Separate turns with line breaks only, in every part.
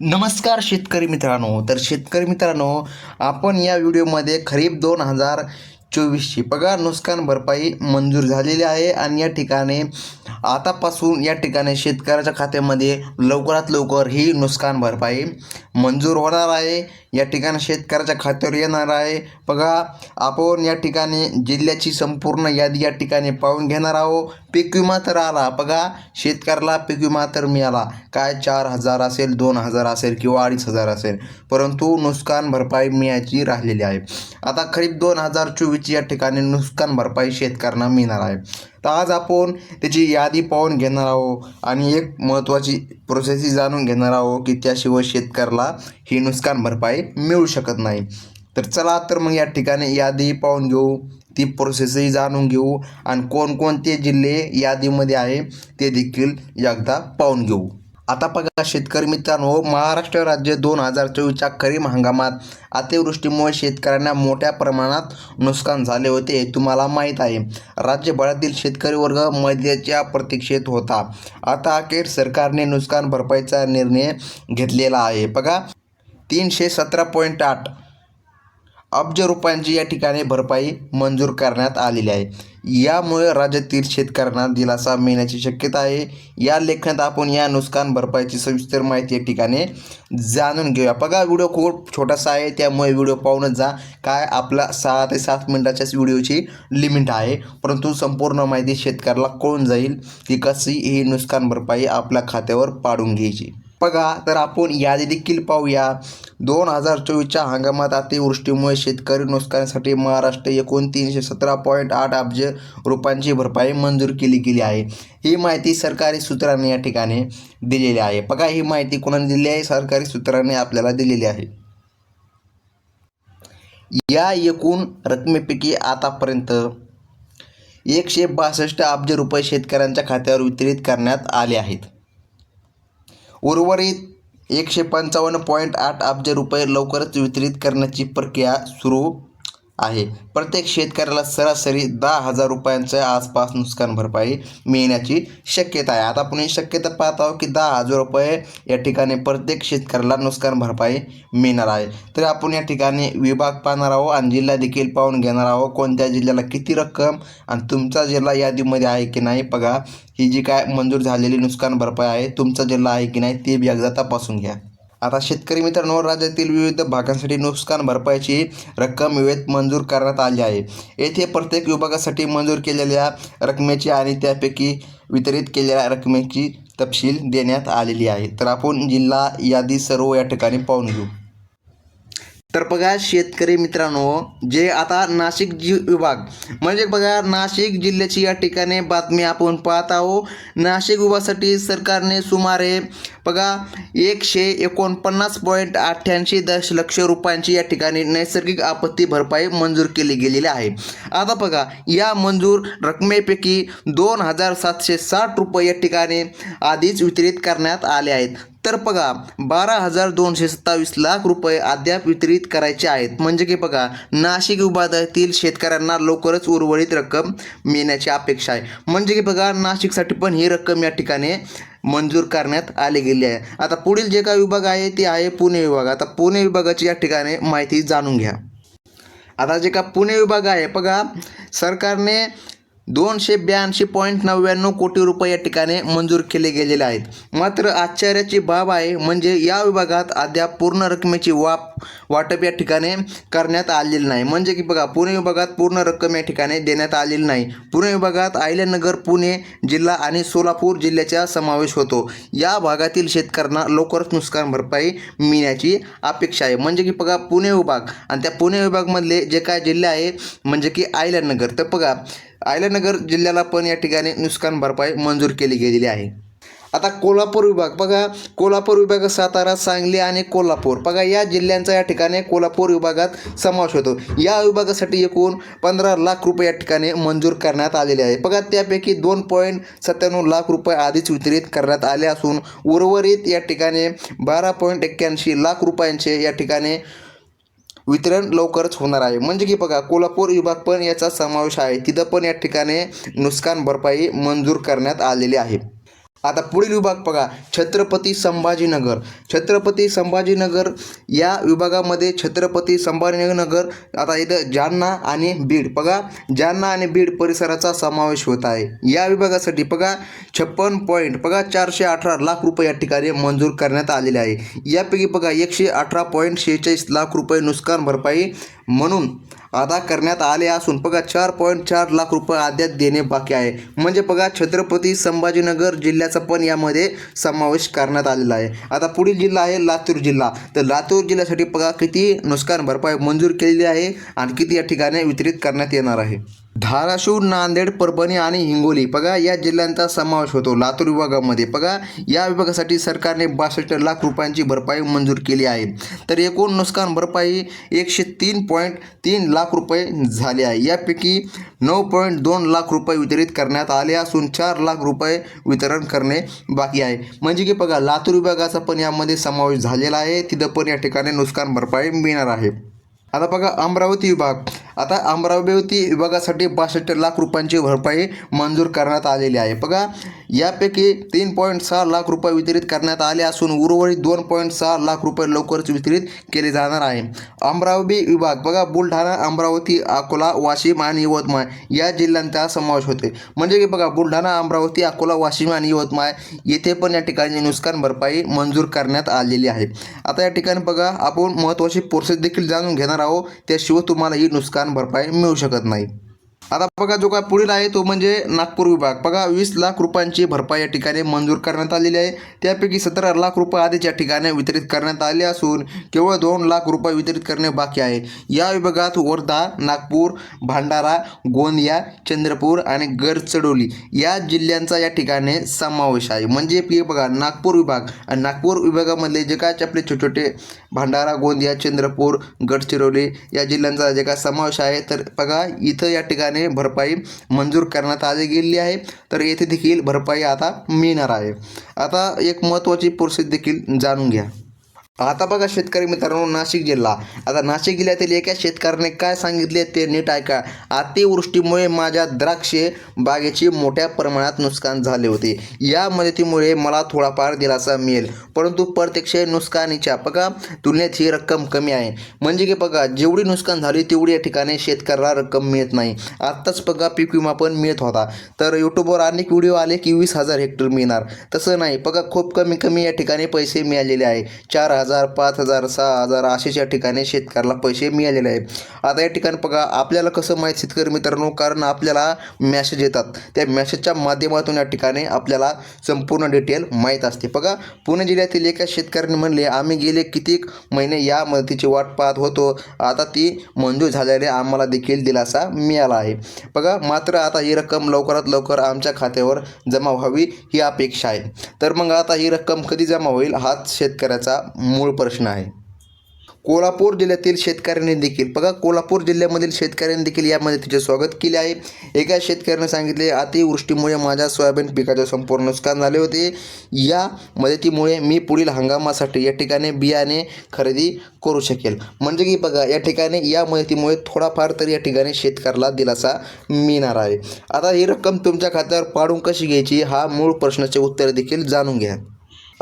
नमस्कार शेतकरी मित्रांनो. तर शेतकरी मित्रांनो आपण या व्हिडिओमध्ये खरीप दोन हजार चोवीसची पगार नुकसान भरपाई मंजूर झालेली आहे आणि या ठिकाणी आतापासून या ठिकाणी शेतकऱ्याच्या खात्यामध्ये लवकरात लवकर ही नुकसान भरपाई मंजूर होणार आहे. या ठिकाणी शेतकऱ्याच्या खात्यावर येणार आहे. बघा आपण या ठिकाणी जिल्ह्याची संपूर्ण यादी या ठिकाणी पाहून घेणार आहोत. पीक विमा तर आला. बघा शेतकऱ्याला पीक विमा तर मिळाला. काय चार हजार असेल दोन हजार असेल किंवा अडीच हजार असेल. परंतु नुकसान भरपाई मिळायची राहिलेली आहे. आता खरीप दोन हजार चोवीसची या ठिकाणी नुकसान भरपाई शेतकऱ्यांना मिळणार आहे. तर आज आपण त्याची यादी पाहून घेणार आहोत आणि एक महत्त्वाची प्रोसेसही जाणून घेणार आहोत की त्याशिवाय शेतकऱ्याला ही नुकसान भरपाई मिळू शकत नाही. तर चला तर मग या ठिकाणी यादी पाहून घेऊ. ती प्रोसेसही जाणून घेऊ. आणि कोणकोणते जिल्हे यादीमध्ये आहे ते देखील एकदा पाहून घेऊ. आता बघा शेतकरी मित्रांनो महाराष्ट्र राज्य दोन हजार चोवीसच्या खरीप हंगामात अतिवृष्टीमुळे शेतकऱ्यांना मोठ्या प्रमाणात नुकसान झाले होते हे तुम्हाला माहीत आहे. राज्यभरातील शेतकरी वर्ग मदतीच्या प्रतीक्षेत होता. आता अखेर सरकारने नुकसान भरपाईचा निर्णय घेतलेला आहे. बघा तीनशे सतरा पॉईंट आठ. अब्ज रुपयांची या ठिकाणी भरपाई मंजूर करण्यात आलेली आहे. यामुळे राज्यातील शेतकऱ्यांना दिलासा मिळण्याची शक्यता आहे. या लेखनात आपण या नुकसान भरपाईची सविस्तर माहिती या ठिकाणी जाणून घेऊया. बघा व्हिडिओ खूप छोटासा आहे त्यामुळे व्हिडिओ पाहूनच जा. काय आपला सहा ते सात मिनिटाच्याच व्हिडिओची लिमिट आहे. परंतु संपूर्ण माहिती शेतकऱ्याला कळून जाईल की कशी ही नुकसान भरपाई आपल्या खात्यावर पाडून घ्यायची. बघा तर आपण यादी देखील पाहूया. दोन हजार चोवीसच्या हंगामात अतिवृष्टीमुळे शेतकरी नुकसानीसाठी महाराष्ट्र एकूण तीनशे सतरा पॉईंट आठ अब्ज रुपयांची भरपाई मंजूर केली गेली आहे. ही माहिती सरकारी सूत्रांनी या ठिकाणी दिलेली आहे. बघा ही माहिती कोणाने दिली आहे? सरकारी सूत्रांनी आपल्याला दिलेली आहे. या एकूण रकमेपैकी आतापर्यंत एकशे बासष्ट अब्ज रुपये शेतकऱ्यांच्या खात्यावर वितरित करण्यात आले आहेत. उर्वरित एकशे पंचावन्न पॉईंट आठ अब्ज रुपये लवकरच वितरित करण्याची प्रक्रिया सुरू आहे. प्रत्येक शेतकऱ्याला सरासरी दहा हजार रुपयांच्या आसपास नुकसान भरपाई मिळण्याची शक्यता आहे. आता आपण ही शक्यता पाहत आहोत की दहा हजार रुपये या ठिकाणी प्रत्येक शेतकऱ्याला नुकसान भरपाई मिळणार आहे. तर आपण या ठिकाणी विभाग पाहणार आहोत आणि जिल्हा देखील पाहून घेणार आहोत कोणत्या जिल्ह्याला किती रक्कम आणि तुमचा जिल्हा यादीमध्ये आहे की नाही. बघा ही जी काय मंजूर झालेली नुकसान भरपाई आहे तुमचा जिल्हा आहे की नाही ते बी एकदा तपासून घ्या. आता शेतकरी मित्रांनो राज्यातील विविध भागांसाठी नुकसान भरपाईची रक्कम वेळेत मंजूर करण्यात आली आहे. येथे प्रत्येक विभागासाठी मंजूर केलेल्या रकमेची आणि त्यापैकी वितरित केलेल्या रकमेची तपशील देण्यात आलेली आहे. तर आपण जिल्हा यादी सर्व या ठिकाणी पाहून घेऊ. तर बघा शेतकरी मित्रांनो जे आता नाशिक जि विभाग म्हणजे बघा नाशिक जिल्ह्याची या ठिकाणी बातमी आपण पाहत आहोत. नाशिक विभागासाठी सरकारने सुमारे बघा एकशे एकोणपन्नास पॉईंट अठ्ठ्याऐंशी दशलक्ष रुपयांची या ठिकाणी नैसर्गिक आपत्ती भरपाई मंजूर केली गेलेली आहे. आता बघा या मंजूर रकमेपैकी दोन हजार सातशे साठ रुपये या ठिकाणी आधीच वितरित करण्यात आले आहेत. तर बघा बारा हजार दोनशे सत्तावीस लाख रुपये अद्याप वितरित करायचे आहेत. म्हणजे की बघा नाशिक विभागातील शेतकऱ्यांना लवकरच उर्वरित रक्कम मिळण्याची अपेक्षा आहे. म्हणजे की बघा नाशिकसाठी पण ही रक्कम या ठिकाणी मंजूर करण्यात आली गेली आहे. आता पुढील जे काही विभाग आहे ते आहे पुणे विभाग. आता पुणे विभागाची या ठिकाणी माहिती जाणून घ्या. आता जे का पुणे विभाग आहे बघा सरकारने दोनशे ब्याऐंशी पॉईंट नव्याण्णव कोटी रुपये या ठिकाणी मंजूर केले गेलेले आहेत. मात्र आश्चर्याची बाब आहे म्हणजे या विभागात अद्याप पूर्ण रकमेची वाप वाटप या ठिकाणी करण्यात आलेली नाही. म्हणजे की बघा पुणे विभागात पूर्ण रक्कम या ठिकाणी देण्यात आलेली नाही. पुणे विभागात आहिल्यानगर पुणे जिल्हा आणि सोलापूर जिल्ह्याचा समावेश होतो. या भागातील शेतकऱ्यांना लवकरच नुकसान भरपाई मिळण्याची अपेक्षा आहे. म्हणजे की बघा पुणे विभाग आणि त्या पुणे विभागमधले जे काय जिल्हे आहे म्हणजे की आहिल्यानगर तर बघा अहिल्यानगर जिल्ह्याला पण या ठिकाणी नुकसान भरपाई मंजूर केली गेलेली आहे. आता कोल्हापूर विभाग बघा कोल्हापूर विभाग सातारा सांगली आणि कोल्हापूर. बघा या जिल्ह्यांचा या ठिकाणी कोल्हापूर विभागात समावेश होतो. या विभागासाठी एकूण पंधरा लाख रुपये या ठिकाणी मंजूर करण्यात आलेले आहे. बघा त्यापैकी दोन पॉईंट सत्त्याण्णव लाख रुपये आधीच वितरित करण्यात आले असून उर्वरित या ठिकाणी बारा पॉईंट एक्क्याऐंशी लाख रुपयांचे या ठिकाणी वितरण लवकरच होणार आहे. म्हणजे की बघा कोल्हापूर विभाग पण याचा समावेश आहे. तिथं पण या ठिकाणी नुकसान भरपाई मंजूर करण्यात आलेली आहे. आता पुढील विभाग बघा छत्रपती संभाजीनगर. छत्रपती संभाजीनगर या विभागामध्ये छत्रपती संभाजीनगर आता इथं जालना आणि बीड. बघा जालना आणि बीड परिसराचा समावेश होत आहे. या विभागासाठी बघा छप्पन पॉईंट बघा चारशे अठरा लाख रुपये या ठिकाणी मंजूर करण्यात आलेले आहे. यापैकी बघा एकशे अठरा पॉईंट शेहेचाळीस लाख रुपये नुकसान भरपाई म्हणून अदा करण्यात आले असून पगार चार पॉईंट चार लाख रुपये अद्याप देणे बाकी आहे. म्हणजे पगार छत्रपती संभाजीनगर जिल्ह्याचा पण यामध्ये समावेश करण्यात आलेला आहे. आता पुढील जिल्हा आहे लातूर जिल्हा. तर लातूर जिल्ह्यासाठी पगार किती? नुकसान भरपाई मंजूर केलेली आहे आणि किती या ठिकाणी वितरित करण्यात येणार आहे? धाराशिव नांदेड परभणी आणि हिंगोली. बघा या जिल्ह्यांचा समावेश होतो लातूर विभागामध्ये. बघा या विभागासाठी सरकारने बासष्ट लाख रुपयांची भरपाई मंजूर केली आहे. तर एकूण नुकसान भरपाई एकशे तीन पॉईंट तीन लाख रुपये झाले आहे. यापैकी नऊ पॉईंट दोन लाख रुपये वितरित करण्यात आले असून चार लाख रुपये वितरण करणे बाकी आहे. म्हणजे की बघा लातूर विभागाचा पण यामध्ये समावेश झालेला आहे. तिथं पण या ठिकाणी नुकसान भरपाई मिळणार आहे. आता बघा अमरावती विभाग. आता अमरावती विभागासाठी बासष्ट लाख रुपयांची भरपाई मंजूर करण्यात आलेली आहे. बघा यापैकी तीन पॉईंट सहा लाख रुपये वितरित करण्यात आले असून उर्वरित दोन पॉईंट सहा लाख रुपये लवकरच वितरित केले जाणार आहे. अमरावती विभाग बघा बुलढाणा अमरावती अकोला वाशिम आणि यवतमाळ या जिल्ह्यांचा समावेश होते म्हणजे की बघा बुलढाणा अमरावती अकोला वाशिम आणि यवतमाळ येथे पण या ठिकाणी नुकसान भरपाई मंजूर करण्यात आलेली आहे. आता या ठिकाणी बघा आपण महत्त्वाची प्रोसेस देखील जाणून घेणार आहोत. त्याशिवाय तुम्हाला ही नुकसान भरपाई मिळू शकत नाही आता बघा जो काय पुढील आहे तो म्हणजे नागपूर विभाग. बघा वीस लाख रुपयांची भरपाई या ठिकाणी मंजूर करण्यात आलेली आहे. त्यापैकी सतरा लाख रुपये आधीच या ठिकाणी वितरित करण्यात आले असून केवळ दोन लाख रुपये वितरित करणे बाकी आहे. या विभागात वर्धा नागपूर भंडारा गोंदिया चंद्रपूर आणि गडचिरोली या जिल्ह्यांचा या ठिकाणी समावेश आहे. म्हणजे की बघा नागपूर विभाग. आणि नागपूर विभागामधले जे काय आपले छोटे छोटे भंडारा गोंदिया चंद्रपूर गडचिरोली या जिल्ह्यांचा जे काय समावेश आहे तर बघा इथं या ठिकाणी भरपाई मंजूर करण्यात आली गेलेली आहे. तर येथे देखील भरपाई आता मिळणार आहे. आता एक महत्त्वाची प्रोसेस देखील जाणून घ्या. आता बघा शेतकरी मित्रांनो नाशिक जिल्हा. आता नाशिक जिल्ह्यातील एका शेतकऱ्याने काय सांगितले ते नीट ऐका. अतिवृष्टीमुळे माझ्या द्राक्षे बागेची मोठ्या प्रमाणात नुकसान झाले होते. या मदतीमुळे मला थोडाफार दिलासा मिळेल. परंतु प्रत्यक्ष नुकसानीच्या बघा तुलनेत ही रक्कम कमी आहे. म्हणजे की बघा जेवढी नुकसान झाली तेवढी या ठिकाणी शेतकऱ्याला रक्कम मिळत नाही. आत्ताच बघा पीक विमा पण मिळत होता. तर यूट्यूबवर अनेक व्हिडिओ आले की वीस हजार हेक्टर मिळणार. तसं नाही. बघा खूप कमी कमी या ठिकाणी पैसे मिळालेले आहे. चार हजार पाच हजार सहा हजार असेच्या ठिकाणी शेतकऱ्याला पैसे मिळालेले आहे आता या ठिकाणी बघा आपल्याला कसं माहीत शेतकरी मित्रांनो? कारण आपल्याला मॅसेज येतात. त्या मॅसेजच्या माध्यमातून या ठिकाणी आपल्याला संपूर्ण डिटेल माहीत असते. बघा पुणे जिल्ह्यातील एका शेतकऱ्याने म्हणले आम्ही गेले कितीक महिने या मदतीची वाट पाहत होतो. आता ती मंजूर झाल्याने आम्हाला देखील दिलासा मिळाला आहे. बघा मात्र आता ही रक्कम लवकरात लवकर आमच्या खात्यावर जमा व्हावी ही अपेक्षा आहे. तर मग आता ही रक्कम कधी जमा होईल? हाच शेतकऱ्याचा मूळ प्रश्न आहे. कोल्हापूर जिल्ह्यातील शेतकऱ्यांनी देखील बघा कोल्हापूर जिल्ह्यामधील शेतकऱ्यांनी देखील या मदतीचे स्वागत केले आहे. एका शेतकऱ्याने सांगितले अतिवृष्टीमुळे माझ्या सोयाबीन पिकाचे संपूर्ण नुकसान झाले होते. या मदतीमुळे मी पुढील हंगामासाठी या ठिकाणी बियाणे खरेदी करू शकेल. म्हणजे की बघा या ठिकाणी या मदतीमुळे थोडाफार तरी या ठिकाणी शेतकऱ्याला दिलासा मिळणार आहे. आता ही रक्कम तुमच्या खात्यावर पाडून कशी घ्यायची हा मूळ प्रश्नाचे उत्तर देखील जाणून घ्या.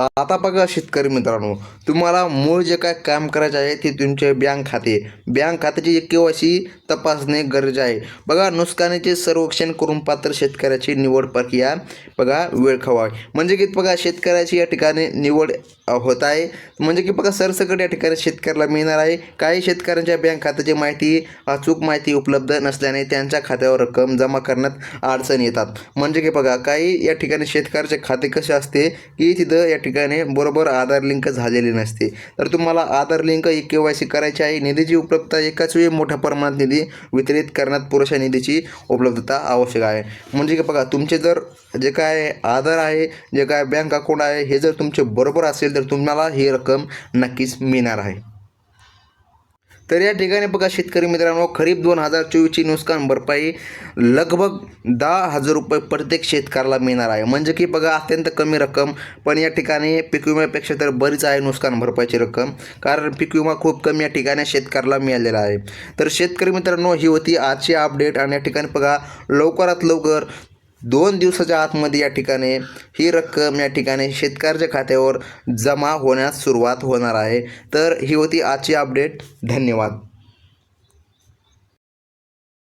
आता बघा शेतकरी मित्रांनो तुम्हाला मूळ जे काय काम करायचे आहे ते तुमचे बँक खाते. बँक खात्याची के वाय सी तपासणे गरजे आहे. बघा नुकसानीचे सर्वेक्षण करून पात्र शेतकऱ्याची निवड प्रक्रिया बघा वेळ खवा. म्हणजे की बघा शेतकऱ्याची या ठिकाणी निवड होत आहे. म्हणजे की बघा सरसकट या ठिकाणी शेतकऱ्याला मिळणार आहे. काही शेतकऱ्यांच्या बँक खात्याची माहिती अचूक माहिती उपलब्ध नसल्याने त्यांच्या खात्यावर रक्कम जमा करण्यात अडचण येतात. म्हणजे की बघा काही या ठिकाणी शेतकऱ्याचे खाते कसे असते की तिथं या ठिकाणी ठिकाणी बरोबर आधार लिंक झालेली नसते. तर तुम्हाला आधार लिंक ही के वाय सी करायची आहे. निधीची उपलब्धता एकाच वेळी मोठ्या प्रमाणात निधी वितरित करण्यात पुरेशा निधीची उपलब्धता आवश्यक आहे. म्हणजे की बघा तुमचे जर जे काय आधार आहे जे काय बँक अकाउंट आहे हे जर तुमचे बरोबर असेल तर तुम्हाला ही रक्कम नक्कीच मिळणार आहे. तर या ठिकाणी बघा शेतकरी मित्रांनो खरीप दोन हजार चोवीसची नुकसान भरपाई लगभग दहा हजार रुपये प्रत्येक शेतकऱ्याला मिळणार आहे. म्हणजे की बघा अत्यंत कमी रक्कम पण या ठिकाणी पीक विम्यापेक्षा तर बरीच आहे नुकसान भरपाईची रक्कम कारण पीक विमा खूप कमी या ठिकाणी शेतकऱ्याला मिळालेला आहे. तर शेतकरी मित्रांनो ही होती आजची अपडेट आणि या ठिकाणी बघा लवकरात लवकर दोन दिवसाच्या आतमध्ये या ठिकाणी ही रक्कम या ठिकाणी शेतकऱ्याच्या खात्यावर जमा होण्यास सुरुवात होणार आहे. तर ही होती आजची अपडेट धन्यवाद.